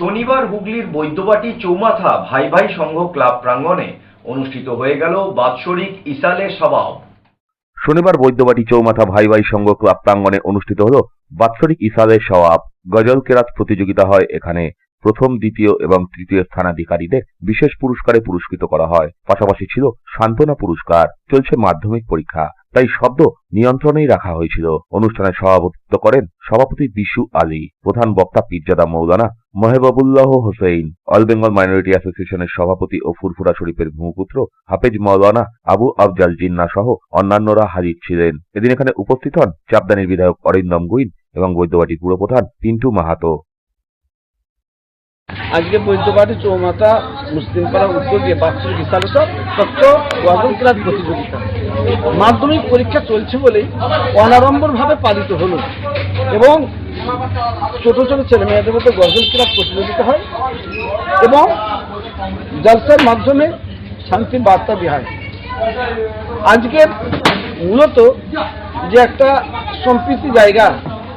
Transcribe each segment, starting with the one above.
শনিবার হুগলির বৈদ্যবাটি চৌমাথা ভাই ভাই সংঘ ক্লাব প্রাঙ্গণে অনুষ্ঠিত হয়ে গেল বাৎসরিক ইসালে সবাব। শনিবার বৈদ্যবাটি চৌমাথা ভাই ভাই সংঘ ক্লাব প্রাঙ্গণে অনুষ্ঠিত হল বাৎসরিক ইসাদের সওয়াব গজল কেরাত প্রতিযোগিতা হয় এখানে। প্রথম, দ্বিতীয় এবং তৃতীয় স্থানাধিকারীদের বিশেষ পুরস্কারে পুরস্কৃত করা হয়। পাশাপাশি ছিল সান্ত্বনা পুরস্কার। চলছে মাধ্যমিক পরীক্ষা। তাই শব্দ নিয়ন্ত্রণেই রাখা হয়েছিল। অনুষ্ঠানে সভাপতিত্ব করেন সভাপতি বিশু আলী, প্রধান বক্তা পীরজাদা মৌলানা মহেবাবুল্লাহ হোসেন অল বেঙ্গল মাইনরিটি অ্যাসোসিয়েশনের সভাপতি ও ফুরফুরা শরীফের ভূপুত্র হাফেজ মৌলানা আবু আফজাল জিন্না সহ অন্যান্যরা হাজির ছিলেন। এদিন এখানে উপস্থিত হন চাপদানির বিধায়ক অরিন্দম গুইন এবং বৈদ্যবাটি পুরপ্রধান পিন্টু মাহাতো। আজকে বৈদ্যবাটি চৌমাথা মুসলিম পাড়া দিয়ে বাৎসরিক ইসালসব তত্ত্ব ওয়াগন ক্লাস প্রতিযোগিতা। মাধ্যমিক পরীক্ষা চলছে বলেই অনাড়ম্বরভাবে পালিত হলো। এবং ছোট ছোট ছেলে মেয়েদের মধ্যে গজল ক্লাস প্রতিযোগিতা হয় এবং জলসার মাধ্যমে শান্তির বার্তা হয়। আজকের মূলত যে একটা সম্প্রীতি জায়গা,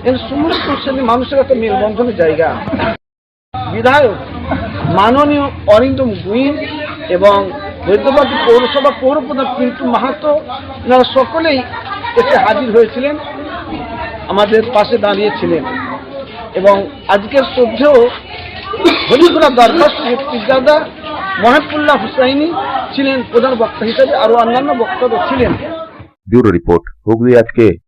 এর সমস্ত শ্রেণির মানুষের একটা মেলবন্ধনের জায়গা। বিধায়ক, মাননীয় অরিন্দম গুইন এবং বৈদ্যবাদী পৌরসভা পৌরপ্রধান পিন্টু মাহাতো, এনারা সকলেই এসে হাজির হয়েছিলেন। আমাদের পাশে দাঁড়িয়েছিলেন। এবং আজকের শ্রদ্ধেও হরিপুরা দরবার পিজাদা মহাবুল্লাহ হুসাইনি ছিলেন প্রধান বক্তা হিসেবে আরও অন্যান্য বক্তব্য ছিলেন। ব্যুরো রিপোর্ট হুগলি আজকে।